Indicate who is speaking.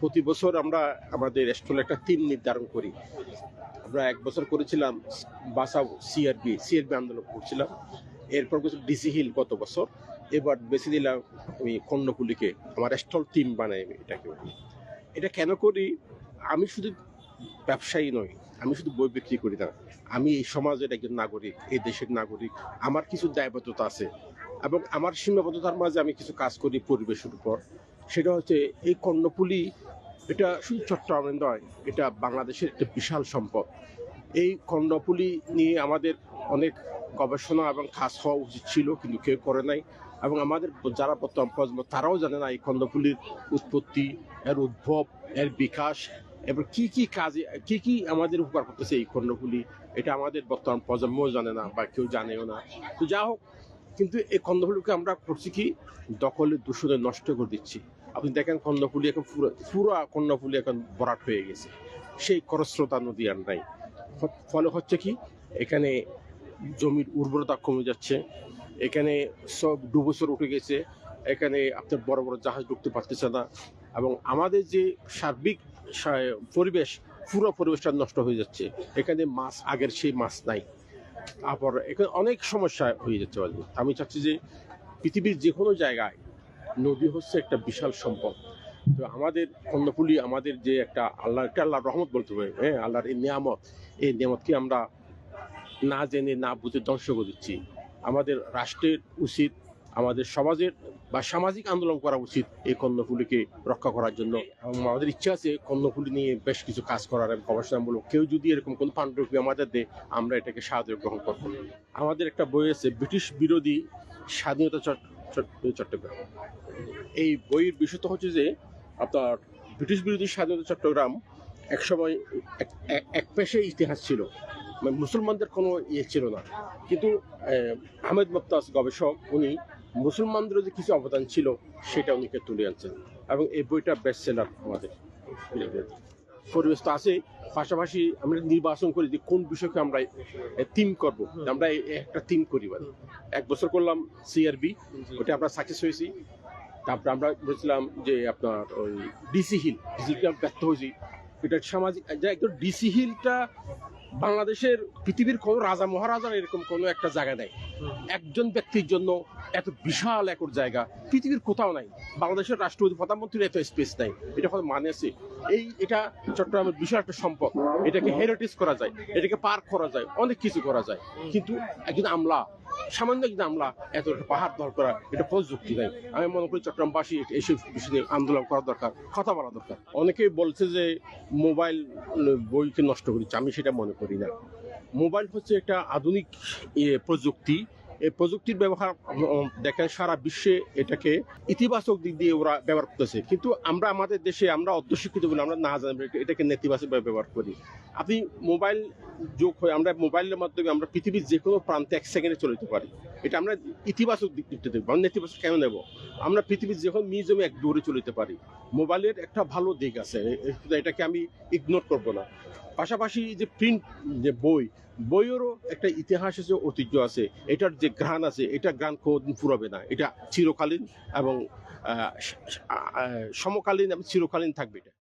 Speaker 1: প্রতি বছর আমরা আমাদের স্টলে একটা থিম নির্ধারণ করি। আমরা এক বছর করেছিলাম বাসাও সিআরবি সিআরবি আন্দোলন করছিলাম। এরপর করেছিলাম ডিসি হিল গত বছর। এবার বেছে দিলাম আমি কর্ণকুলিকে আমার স্টল টিম বানাই আমি এটাকে। এটা কেন করি? আমি শুধু ব্যবসায়ী নই, আমি শুধু বই বিক্রি করি না। আমি এই সমাজের একজন নাগরিক, এই দেশের নাগরিক। আমার কিছু দায়বদ্ধতা আছে এবং আমার সীমাবদ্ধতার মাঝে আমি কিছু কাজ করি পরিবেশের উপর। সেটা হচ্ছে এই কর্ণপুলি এটা শুধু চট্টগ্রামে নয়, এটা বাংলাদেশের একটা বিশাল সম্পদ। এই কর্ণপুলি নিয়ে আমাদের অনেক গবেষণা এবং কাজ হওয়া উচিত ছিল, কিন্তু কেউ করে নাই। এবং আমাদের যারা বর্তমান প্রজন্ম, তারাও জানে না এই কর্ণপুলির উৎপত্তি, এর উদ্ভব, এর বিকাশ এবার কি কি কাজে, কি কি আমাদের উপকার করতেছে এই কর্ণফুলি, এটা আমাদের বর্তমান প্রজন্মও জানে না বা কেউ জানেও না। তো যা হোক কিন্তু এই কর্ণফুলিকে আমরা করছি কি? দখলে দূষণে নষ্ট করে দিচ্ছি। আপনি দেখেন কর্ণফুলি এখন পুরো কর্ণফুলি এখন ভরাট হয়ে গেছে। সেই খরস্রোতা নদী আর নাই। ফলে হচ্ছে কি? এখানে জমির উর্বরতা কমে যাচ্ছে। এখানে সব ডুবোসর উঠে গেছে। এখানে আপনার বড় বড় জাহাজ ঢুকতে পারতেছে না। এবং আমাদের যে সার্বিক পরিবেশ, পুরো পরিবেশটা নষ্ট হয়ে যাচ্ছে। এখানে মাছ, আগের সেই মাছ নাই। তারপর এখানে অনেক সমস্যা হয়ে যাচ্ছে। আমি চাচ্ছি যে পৃথিবীর যে কোনো জায়গায় নদী হচ্ছে একটা বিশাল সম্পদ। তো আমাদের কর্ণফুলি আমাদের যে একটা আল্লাহ একটা আল্লাহর রহমত বলতে পারি হ্যাঁ? আল্লাহর এই নিয়ামত, এই নিয়ামতকে আমরা না জেনে, না বুঝে ধ্বংস করে দিচ্ছি। আমাদের রাষ্ট্রের উচিত আমাদের সমাজের বা সামাজিক আন্দোলন করা উচিত এই কর্ণফুলিকে রক্ষা করার জন্য। এবং আমাদের ইচ্ছা আছে কর্ণফুলি নিয়ে বেশ কিছু কাজ করার এবং গবেষণামূলক। কেউ যদি এরকম কোনো পাণ্ডুরূপী আমাদের দেয়, আমরা এটাকে সাহায্য গ্রহণ করব। আমাদের একটা বই আছে, ব্রিটিশ বিরোধী স্বাধীনতা চট- চট- চট্টগ্রাম। এই বইয়ের বিষয়টা হচ্ছে যে, আপনার ব্রিটিশ বিরোধী স্বাধীনতা চট্টগ্রাম একসময় এক- পেশে ইতিহাস ছিল। মানে মুসলমানদের কোনো ইয়ে ছিল না। কিন্তু আহমেদ মুক্তাজ গবেষক, উনি মুসলমানদের যে কিছু অবদান ছিল, সেটা উনিকে তুলে আনছেন। এবং এই বইটা বেস্ট সেলার আমাদের। পরিবেশ তো আছে পাশাপাশি আমরা নির্বাচন করি যে কোন বিষয়কে আমরা থিম করব। আমরা একটা থিম করি মানে। এক বছর করলাম সিআরবি ওটা আমরা সাকসেস হয়েছি। তারপরে আমরা বলছিলাম যে আপনার ওই ডিসি হিল ডিসি হিল ব্যর্থ হয়েছি। এটা সামাজিক একদম ডিসি হিলটা বাংলাদেশের পৃথিবীর কোনো রাজা, মহারাজার এরকম কোনো একটা জায়গা নেই। একজন ব্যক্তির জন্য এত বিশাল একর জায়গা। পৃথিবীর কোথাও নাই। বাংলাদেশের রাষ্ট্রপতি প্রধানমন্ত্রীর এত স্পেস নাই। এটা হয়তো মানে আছে। এই, এটা চট্টগ্রামের বিশাল একটা সম্পদ। এটাকে হেরিটেজ করা যায়। এটাকে পার্ক করা যায়। অনেক কিছু করা যায়। কিন্তু একজন আমলা, সামান্য একজন আমলা, এত একটা পাহাড় দর করা, এটা প্রযুক্তি নাই। আমি মনে করি চট্টগ্রামবাসী এইসব বিষয় নিয়ে আন্দোলন করা দরকার, কথা বলা দরকার। অনেকেই বলছে যে মোবাইল বইকে নষ্ট করেছে। আমি সেটা মনে করি না। মোবাইল হচ্ছে একটা আধুনিক প্রযুক্তি। এই প্রযুক্তির ব্যবহার দেখেন, সারা বিশ্বে এটাকে ইতিবাচক দিক দিয়ে ওরা ব্যবহার করতেছে। কিন্তু আমরা আমাদের দেশে, আমরা অর্ধশিক্ষিত বলে আমরা না জানি এটাকে নেতিবাচকভাবে ব্যবহার করি। আপনি মোবাইল যোগ হয়ে, আমরা মোবাইলের মাধ্যমে আমরা পৃথিবীর যে কোনো প্রান্তে এক সেকেন্ডে চলে যেতে পারি। এটা আমরা ইতিবাচক দিক দিকটা দেখব আমরা নেতিবাচক কেন নেব? আমরা পৃথিবীর যে কোনো মিউজিয়ামে এক দৌড়ে চলে যেতে পারি। মোবাইলের একটা ভালো দিক আছে এটাকে আমি ইগনোর করব না। পাশাপাশি যে প্রিন্ট যে বই, বইয়েরও একটা ইতিহাস আছে ঐতিহ্য আছে, এটার যে গ্রাণ আছে, এটা গ্রাণ কোনোদিন ফুরাবে না। এটা চিরকালীন এবং সমকালীন এবং চিরকালীন থাকবে এটা।